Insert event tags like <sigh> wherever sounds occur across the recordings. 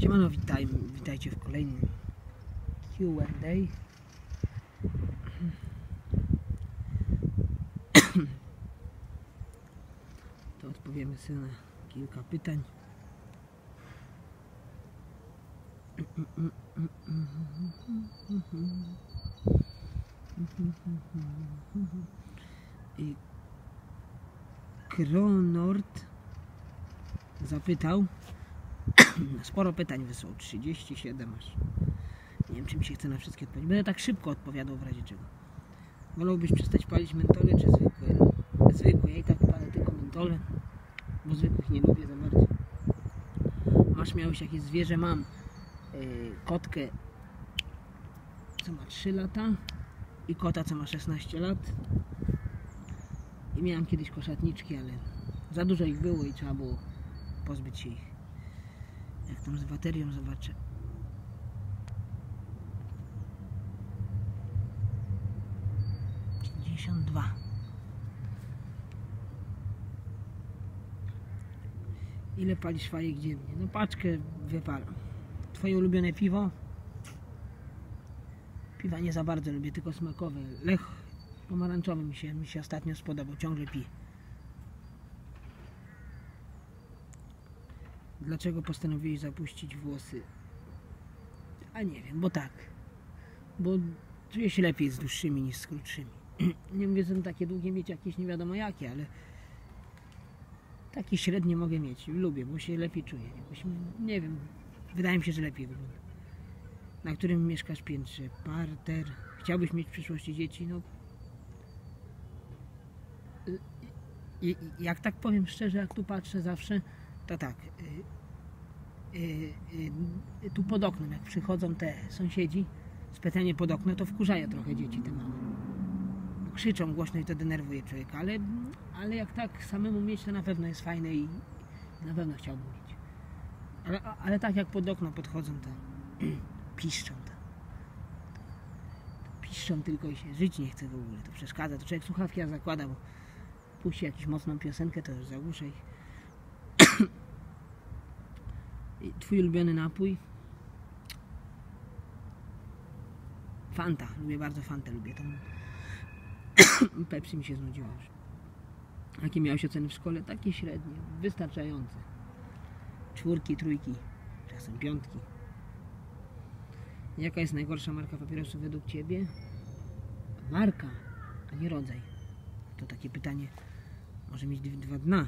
Siemano, witaj, witajcie w kolejnym Q&A. <clears throat> To odpowiemy sobie na kilka pytań. I Kronord zapytał <clears throat> Sporo pytań wysłał, 37 aż. Nie wiem, czy mi się chce na wszystkie odpowiedzieć. Będę tak szybko odpowiadał w razie czego. Wolałbyś przestać palić mentole czy zwykłe? Zwykłe, ja i tak palę tylko mentole, bo zwykłych nie lubię za bardzo. Masz miałeś jakieś zwierzę? Mam yy, kotkę, co ma 3 lata i kota, co ma 16 lat. I miałem kiedyś koszatniczki, ale za dużo ich było i trzeba było pozbyć się ich. Jak tam z baterią zobaczę. Pięćdziesiąt dwa. Ile palisz fajek dziennie? No paczkę wypalam. Twoje ulubione piwo? Piwa nie za bardzo lubię, tylko smakowe. Lech pomarańczowy mi się, mi się ostatnio spodobał, ciągle piję. Dlaczego postanowiłeś zapuścić włosy? A nie wiem, bo tak. Bo czuję się lepiej z dłuższymi niż z krótszymi. <clears throat> nie mówię, że takie długie mieć jakieś nie wiadomo jakie, ale takie średnie mogę mieć. Lubię, bo się lepiej czuję. Jakoś, nie wiem, wydaje mi się, że lepiej wygląda. Na którym mieszkasz piętrze? Parter. Chciałbyś mieć w przyszłości dzieci? No. I- i- Jak tak powiem szczerze, jak tu patrzę zawsze, to tak. Y, y, tu pod oknem, jak przychodzą te sąsiedzi, specjalnie pod okno, to wkurzają trochę dzieci te małe. Krzyczą głośno i to denerwuje człowieka, ale, ale jak tak samemu mieć, to na pewno jest fajne i na pewno chciałbym mieć. Ale, ale tak jak pod okno podchodzą, to <clears throat> piszczą. To, to piszczą tylko i się żyć nie chce w ogóle. To przeszkadza. To człowiek słuchawki zakłada, bo puści jakąś mocną piosenkę, to już zagłuszę ich. I Twój ulubiony napój? Fanta. Lubię bardzo Fantę. Lubię tą. <coughs> Pepsi mi się znudziło już. Jakie miałeś oceny w szkole? Takie średnie. Wystarczające. Czwórki, trójki. Czasem piątki. Jaka jest najgorsza marka papierosów według Ciebie? Marka, a nie rodzaj. To takie pytanie może mieć dw- dwa dna.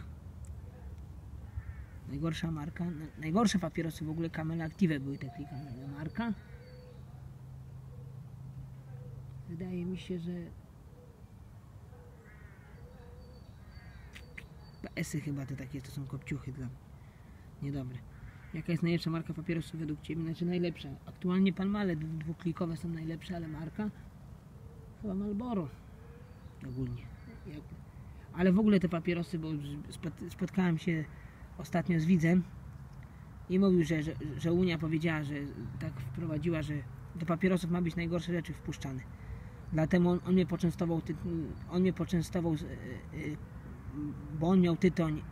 Najgorsza marka, na- najgorsze papierosy w ogóle Camel Active były te klikane. Marka? Wydaje mi się, że PS-y chyba te takie, to są kopciuchy dla mnie. Niedobre. Jaka jest najlepsza marka papierosów według Ciebie? Znaczy najlepsza. Aktualnie Pan Male dwu- dwuklikowe są najlepsze, ale marka? Chyba Marlboro. Ogólnie. Ale w ogóle te papierosy, bo spot- spotkałem się ostatnio z widzem i mówił, że, że, że Unia powiedziała, że tak wprowadziła, że do papierosów ma być najgorsze rzeczy wpuszczane. Dlatego on, on mnie poczęstował, ty, on mnie poczęstował, y, y, bo on miał tytoń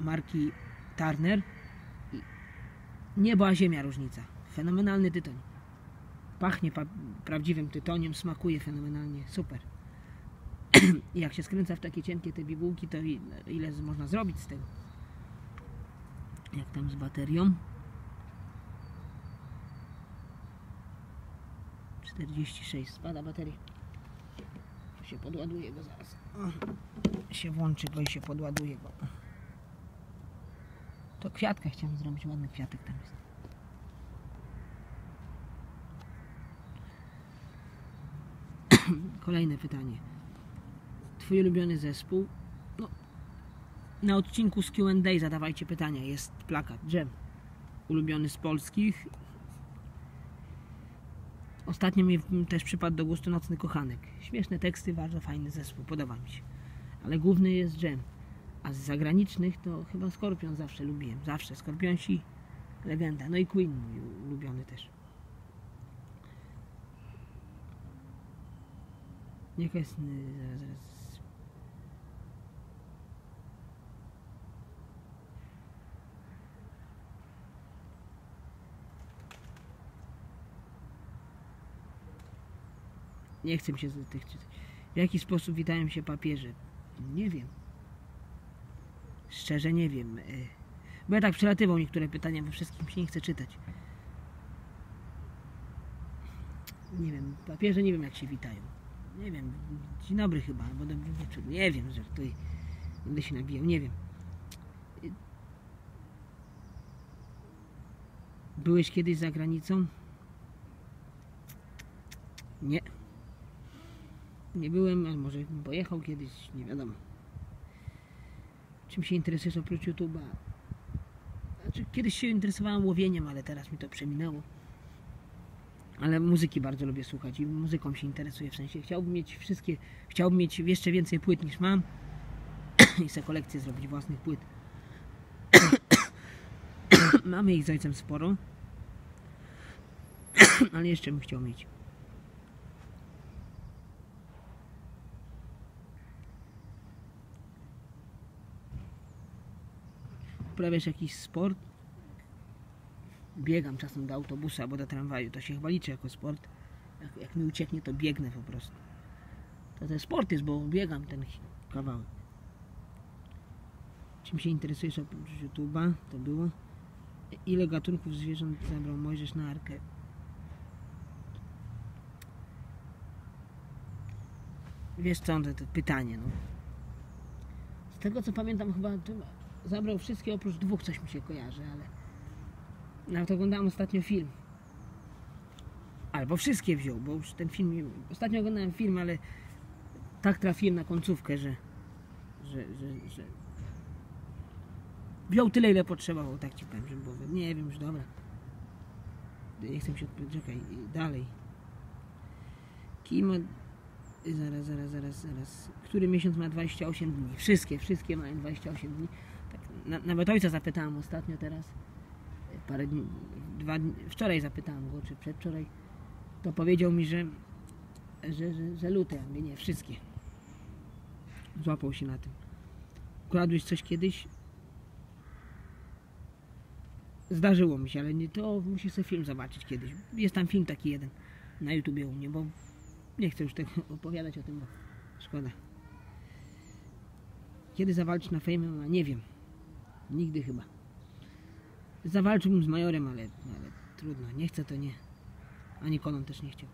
marki Turner. I Niebo a ziemia różnica. Fenomenalny tytoń. Pachnie pa- prawdziwym tytoniem, smakuje fenomenalnie, super. <clears throat> Jak się skręca w takie cienkie te bibułki, to ile można zrobić z tego? Jak tam z baterią? 46, spada bateria. Się podładuje go zaraz. Się włączy go i się podładuje go. To kwiatka chciałem zrobić, ładny kwiatek tam jest. <clears throat> Kolejne pytanie. Twój ulubiony zespół? Na odcinku z Q&A zadawajcie pytania. Jest plakat. Dżem. Ulubiony z polskich? Ostatnio mi też przypadł do gustu Nocny Kochanek. Śmieszne teksty, bardzo fajny zespół, podoba mi się. Ale główny jest Dżem. A z zagranicznych to chyba Skorpion zawsze lubiłem. Zawsze. Skorpionsi, legenda. No i Queen mój ulubiony też. Jaka jest... Zaraz, zaraz. Nie chcę się z tych czytać. W jaki sposób witają się papieże? Nie wiem. Szczerze nie wiem. y, Bo ja tak przelatywał niektóre pytania, bo wszystkim się nie chcę czytać. Nie wiem, papieże nie wiem jak się witają. Nie wiem, dzień dobry chyba, albo dobry wieczór. Nie wiem, że tutaj będę się nabijał, nie wiem. Byłeś kiedyś za granicą? Nie. Nie byłem, ale może bym pojechał kiedyś, nie wiadomo. Czym się interesujesz oprócz YouTube'a? Znaczy, kiedyś się interesowałem łowieniem, ale teraz mi to przeminęło. Ale muzyki bardzo lubię słuchać i muzyką się interesuję, w sensie chciałbym mieć wszystkie, chciałbym mieć jeszcze więcej płyt niż mam <coughs> i sobie kolekcję zrobić własnych płyt. <coughs> Mamy ich z ojcem sporo, <coughs> ale jeszcze bym chciał mieć. Uprawiasz jakiś sport? Biegam czasem do autobusu albo do tramwaju. To się chyba liczy jako sport. Jak, jak mi ucieknie, to biegnę po prostu. To ten sport jest, bo biegam ten kawałek. Czym się interesujesz oprócz YouTube'a? To było. Ile gatunków zwierząt zabrał Mojżesz na arkę? Wiesz co, to, to pytanie, no. Z tego co pamiętam, chyba zabrał wszystkie oprócz dwóch, coś mi się kojarzy, ale. Nawet oglądałem ostatnio film. Albo wszystkie wziął, bo już ten film. Ostatnio oglądałem film, ale tak trafiłem na końcówkę, że. że, że, że wziął tyle, ile potrzebował, tak ci powiem, żeby było. Nie wiem, już dobra. Nie chcę się odpowiedzieć, czekaj, dalej. Kim. Zaraz, zaraz, zaraz, zaraz. Który miesiąc ma 28 dni? Wszystkie, wszystkie mają 28 dni. Na, nawet ojca zapytałem ostatnio teraz. Parę dni, dwa dni, wczoraj zapytałem go, czy przedwczoraj. To powiedział mi, że, że, że, że mówię, nie, wszystkie. Złapał się na tym. Ukradłeś coś kiedyś? Zdarzyło mi się, ale nie to muszę sobie film zobaczyć kiedyś. Jest tam film taki jeden na YouTubie u mnie, bo nie chcę już tego <laughs> opowiadać o tym, bo szkoda. Kiedy zawalczyć na Fame? Nie wiem. Nigdy chyba. Zawalczyłbym z Majorem, ale, ale trudno. Nie chcę to nie. Ani Konon też nie chciał.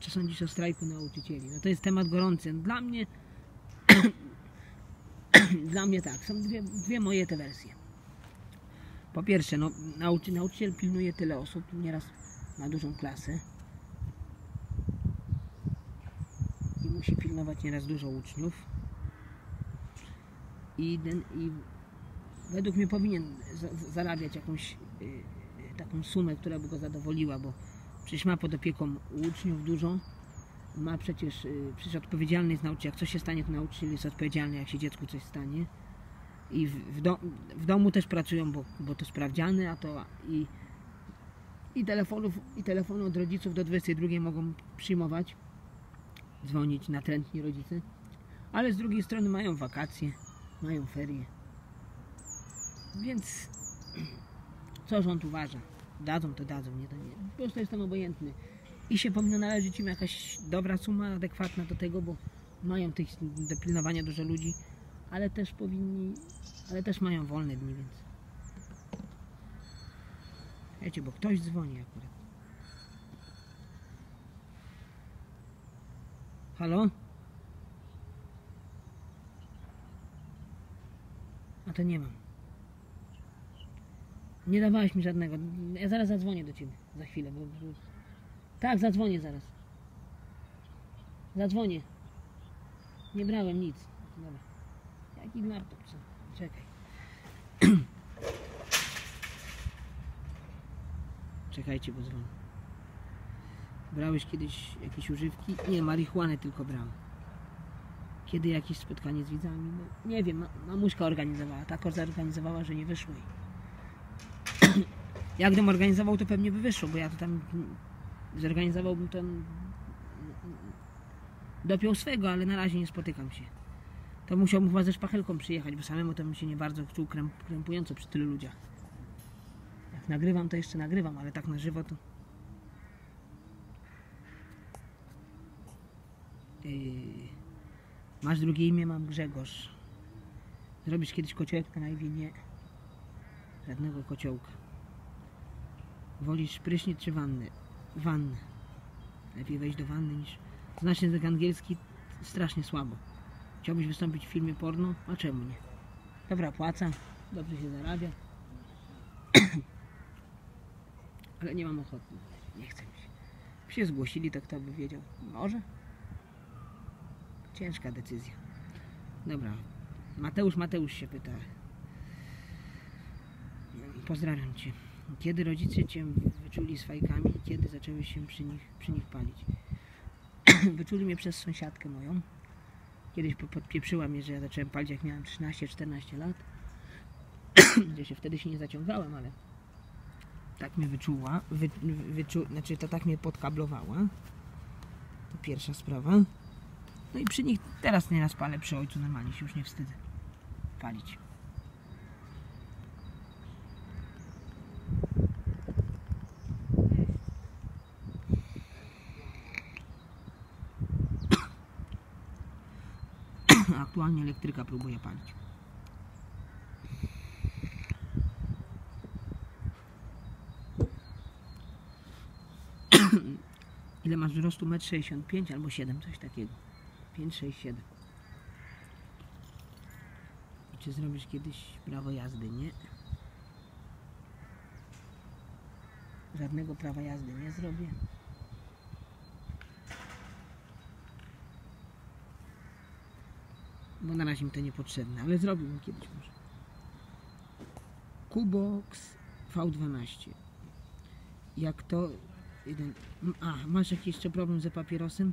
Co sądzisz o strajku nauczycieli? No to jest temat gorący. Dla mnie <clears throat> dla mnie tak, są dwie, dwie moje te wersje. Po pierwsze, no, nauczy, nauczyciel pilnuje tyle osób, nieraz ma dużą klasę i musi pilnować nieraz dużo uczniów. I, ten, i według mnie powinien za, zarabiać jakąś y, y, taką sumę, która by go zadowoliła, bo przecież ma pod opieką uczniów dużo, ma przecież, y, przecież odpowiedzialny jest nauczyciel. Jak coś się stanie, to nauczyciel jest odpowiedzialny, jak się dziecku coś stanie. I w, w, do, w domu też pracują, bo, bo to sprawdziany, a to i, i telefonów, i telefony od rodziców do 22 mogą przyjmować, dzwonić natrętni rodzice. Ale z drugiej strony mają wakacje, mają ferie. Więc <clears throat> co rząd uważa? Dadzą to dadzą, nie to nie. Po prostu jestem obojętny i się powinno należeć im jakaś dobra suma adekwatna do tego, bo mają tych do pilnowania dużo ludzi, ale też powinni, ale też mają wolne dni, więc wiecie, bo ktoś dzwoni akurat. Halo? A to nie mam. Nie dawałeś mi żadnego. Ja zaraz zadzwonię do ciebie za chwilę, bo tak, zadzwonię zaraz. Zadzwonię. Nie brałem nic. Dobra. Jaki laptop? Czekaj. <clears throat> Czekajcie, bo dzwonię. Brałeś kiedyś jakieś używki? Nie, marihuanę tylko brałem. Kiedy jakieś spotkanie z widzami? No, nie wiem, ma- mamuśka organizowała. Tak zorganizowała, że nie wyszło jej. <clears throat> Jak gdybym organizował, to pewnie by wyszło, bo ja to tam zorganizowałbym to dopiął swego, ale na razie nie spotykam się. To musiałbym chyba ze szpachelką przyjechać, bo samemu to bym się nie bardzo czuł kręp, krępująco przy tylu ludziach. Jak nagrywam, to jeszcze nagrywam, ale tak na żywo to... masz drugie imię, mam Grzegorz. Zrobisz kiedyś kociołek na? Nie. Żadnego kociołka. Wolisz prysznic czy wannę? Wannę. Lepiej wejść do wanny niż... Znasz język angielski? Strasznie słabo. Chciałbyś wystąpić w filmie porno? A czemu nie? Dobra płaca, dobrze się zarabia. <clears throat> Ale nie mam ochoty. Nie chcę mi się. By się zgłosili, to kto by wiedział? Może? Ciężka decyzja. Dobra. Mateusz Mateusz się pyta. Pozdrawiam Cię. Kiedy rodzice Cię wyczuli z fajkami i kiedy zaczęły się przy nich, przy nich palić? <clears throat> wyczuli mnie przez sąsiadkę moją. Kiedyś po- podpieprzyła mnie, że ja zacząłem palić jak miałem 13-14 lat. <clears throat> Gdzie się wtedy się nie zaciągałem, ale tak mnie wyczuła. Wy, wyczu, znaczy to tak mnie podkablowała. To pierwsza sprawa. No i przy nich teraz nieraz palę przy ojcu normalnie się już nie wstydzę palić. <coughs> Aktualnie elektryka próbuje palić. <coughs> Ile masz wzrostu? 1,65 m albo 7, coś takiego. 5, 6, 7. I czy zrobisz kiedyś prawo jazdy? Nie. Żadnego prawa jazdy nie zrobię. Bo na razie mi to niepotrzebne, ale zrobiłbym kiedyś może. Kubox V12. Jak to... Jeden... A, masz jakiś jeszcze problem ze papierosem?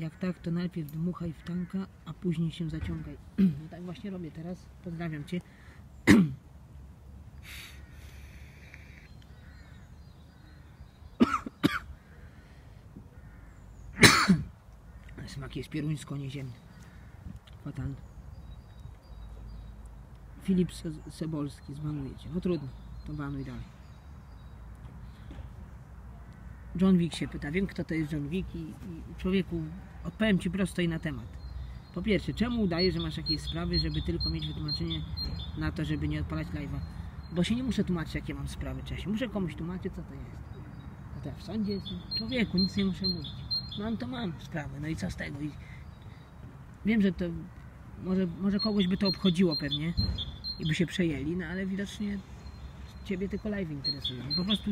Jak tak, to najpierw dmuchaj w tanka, a później się zaciągaj. <clears throat> No tak właśnie robię teraz. Pozdrawiam Cię. <clears throat> Smak jest pieruńsko nieziemny. Fatalny. Filip Se- Sebolski, zbanujecie. No trudno, to banuj dalej. John Wick się pyta. Wiem, kto to jest John Wick i, i człowieku, odpowiem Ci prosto i na temat. Po pierwsze, czemu udajesz, że masz jakieś sprawy, żeby tylko mieć wytłumaczenie na to, żeby nie odpalać live'a? Bo się nie muszę tłumaczyć, jakie mam sprawy czasie. Muszę komuś tłumaczyć, co to jest. A to ja w sądzie jestem. Człowieku, nic nie muszę mówić. Mam to mam sprawę, no i co z tego? I wiem, że to może, może kogoś by to obchodziło pewnie i by się przejęli, no ale widocznie Ciebie tylko live interesują. Po prostu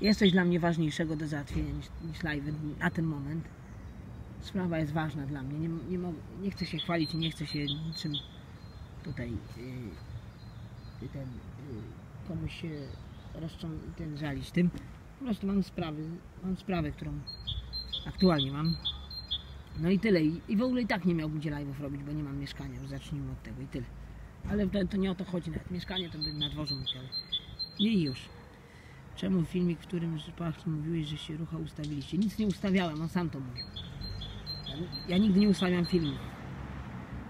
jest coś dla mnie ważniejszego do załatwienia niż, niż live na ten moment. Sprawa jest ważna dla mnie. Nie, nie, nie chcę się chwalić i nie chcę się niczym tutaj yy, ten, yy, komuś się ten żalić tym. Po prostu mam sprawy, mam sprawę, którą aktualnie mam. No i tyle. I, i w ogóle i tak nie miałbym gdzie live'ów robić, bo nie mam mieszkania. Już zacznijmy od tego i tyle. Ale to, to nie o to chodzi nawet. Mieszkanie to bym na dworzu musiał. I już. Czemu filmik, w którym Pachki mówiłeś, że się rucha ustawiliście? Nic nie ustawiałem, on sam to mówił. Ja, nigdy nie ustawiam filmów.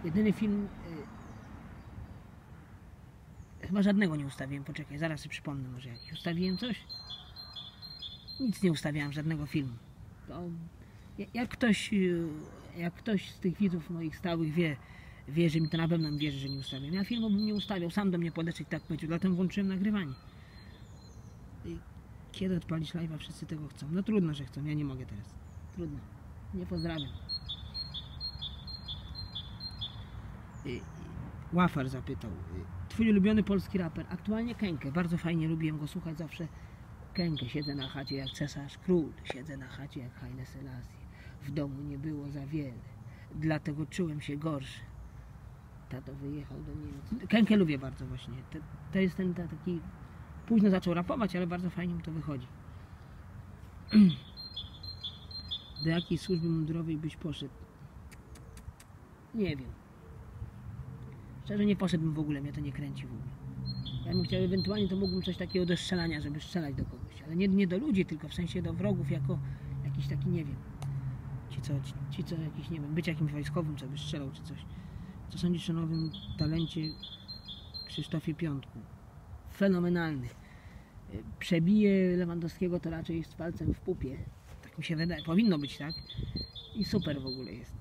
Jedyny film... Y, chyba żadnego nie ustawiłem, poczekaj, zaraz sobie przypomnę może jakiś. Ustawiłem coś? Nic nie ustawiałem, żadnego filmu. To, ja- jak ktoś, y, jak ktoś z tych widzów moich stałych wie, wie, że mi to na pewno wierzy, że nie ustawiam. Ja filmu bym nie ustawiał, sam do mnie podeszł i tak powiedział, dlatego włączyłem nagrywanie. Kiedy odpalić live'a? Wszyscy tego chcą. No trudno, że chcą, ja nie mogę teraz. Trudno. Nie pozdrawiam. Łafar zapytał. y, Twój ulubiony polski raper? Aktualnie Kenkę. Bardzo fajnie lubiłem go słuchać zawsze. Kenkę. Siedzę na chacie jak cesarz król. Siedzę na chacie jak Haile Selassie. W domu nie było za wiele. Dlatego czułem się gorszy. Tato wyjechał do Niemiec. Kenkę lubię bardzo właśnie. To, to jest ten ta- taki... Późno zaczął rapować, ale bardzo fajnie mu to wychodzi. <clears throat> Do jakiej służby mundurowej byś poszedł? Nie wiem. Szczerze nie poszedłbym w ogóle, mnie to nie kręci w ogóle. Ja bym chciał ewentualnie, to mógłbym coś takiego do strzelania, żeby strzelać do kogoś. Ale nie, nie do ludzi, tylko w sensie do wrogów, jako jakiś taki, nie wiem. Ci co, ci, ci co jakiś, nie wiem, być jakimś wojskowym, co by strzelał czy coś. Co sądzisz o nowym talencie Krzysztofie Piątku? Fenomenalny. przebije Lewandowskiego, to raczej z palcem w pupie. Tak mi się wydaje. Powinno być tak. I super w ogóle jest.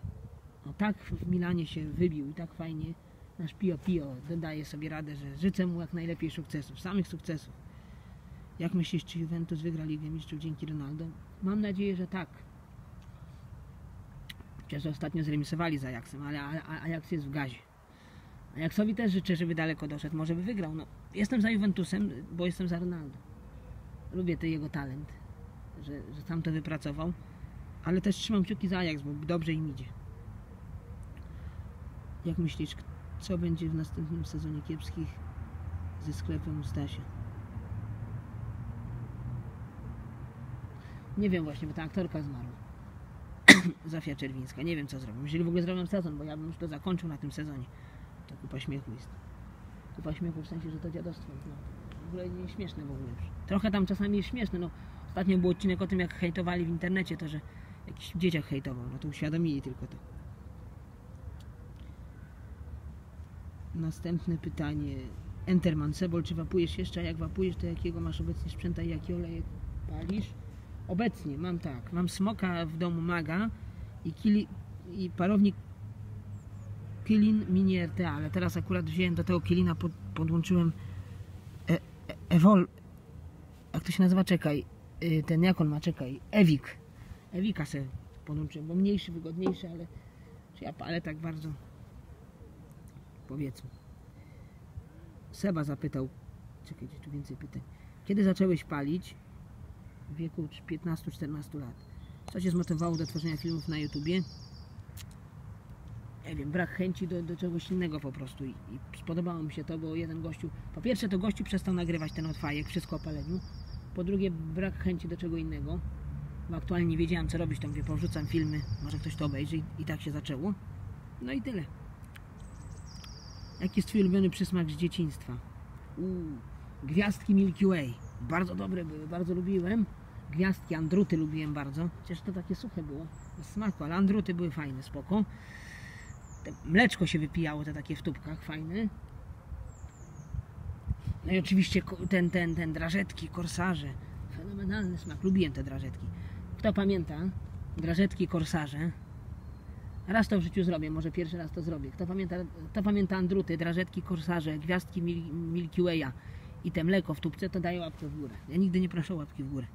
No tak w Milanie się wybił i tak fajnie. Nasz Pio Pio dodaje sobie radę, że życzę mu jak najlepiej sukcesów, samych sukcesów. Jak myślisz, czy Juventus wygra Ligę Mistrzów dzięki Ronaldo? Mam nadzieję, że tak. Chociaż ostatnio zremisowali z Ajaxem, ale Ajax jest w gazie. Ajaxowi też życzę, żeby daleko doszedł, może by wygrał. No, jestem za Juventusem, bo jestem za Ronaldo. Lubię ten jego talent, że, że sam to wypracował, ale też trzymam kciuki za Ajax, bo dobrze im idzie. Jak myślisz, co będzie w następnym sezonie kiepskich ze sklepem Stasia? Nie wiem właśnie, bo ta aktorka zmarła. <clears throat> Zofia Czerwińska. Nie wiem co zrobią. Jeżeli w ogóle zrobią sezon, bo ja bym już to zakończył na tym sezonie. To kupa śmiechu jest. Kupa śmiechu w sensie, że to dziadostwo. No. W ogóle nie śmieszne w ogóle już. Trochę tam czasami jest śmieszne. No, ostatnio był odcinek o tym, jak hejtowali w internecie to, że jakiś dzieciak hejtował. No to uświadomili tylko to. Następne pytanie. Enterman, Sebol, czy wapujesz jeszcze? A jak wapujesz, to jakiego masz obecnie sprzęta i jaki olej palisz? Obecnie mam tak, mam smoka w domu Maga i, kili, i parownik Kilin Mini RTA, ale teraz akurat wziąłem do tego Kilina, pod, podłączyłem e, e, Evol, jak to się nazywa, czekaj, y, ten jak on ma, czekaj, Evik, Evika sobie podłączyłem, bo mniejszy, wygodniejszy, ale palę tak bardzo, powiedzmy. Seba zapytał, czekaj, gdzie tu więcej pytań, kiedy zacząłeś palić? w wieku 15-14 lat. Co Cię zmotywowało do tworzenia filmów na YouTubie? Nie wiem, brak chęci do, do czegoś innego po prostu I, i spodobało mi się to, bo jeden gościu, po pierwsze to gościu przestał nagrywać ten odfajek, wszystko o paleniu, po drugie brak chęci do czego innego, bo aktualnie nie wiedziałem co robić, to mówię, porzucam filmy, może ktoś to obejrzy i, tak się zaczęło. No i tyle. Jaki jest Twój ulubiony przysmak z dzieciństwa? Uuu, gwiazdki Milky Way. Bardzo dobre były, bardzo lubiłem. Gwiazdki, andruty lubiłem bardzo. Chociaż to takie suche było, smaku, ale andruty były fajne, spoko. Mleczko się wypijało, te takie w tubkach, fajne. No i oczywiście ten, ten, ten, drażetki, korsarze. Fenomenalny smak, lubiłem te drażetki. Kto pamięta? Drażetki, korsarze. Raz to w życiu zrobię, może pierwszy raz to zrobię. Kto pamięta, kto pamięta andruty, drażetki, korsarze, gwiazdki Mil- Milky Way'a i te mleko w tubce, to daje łapkę w górę. Ja nigdy nie proszę łapki w górę.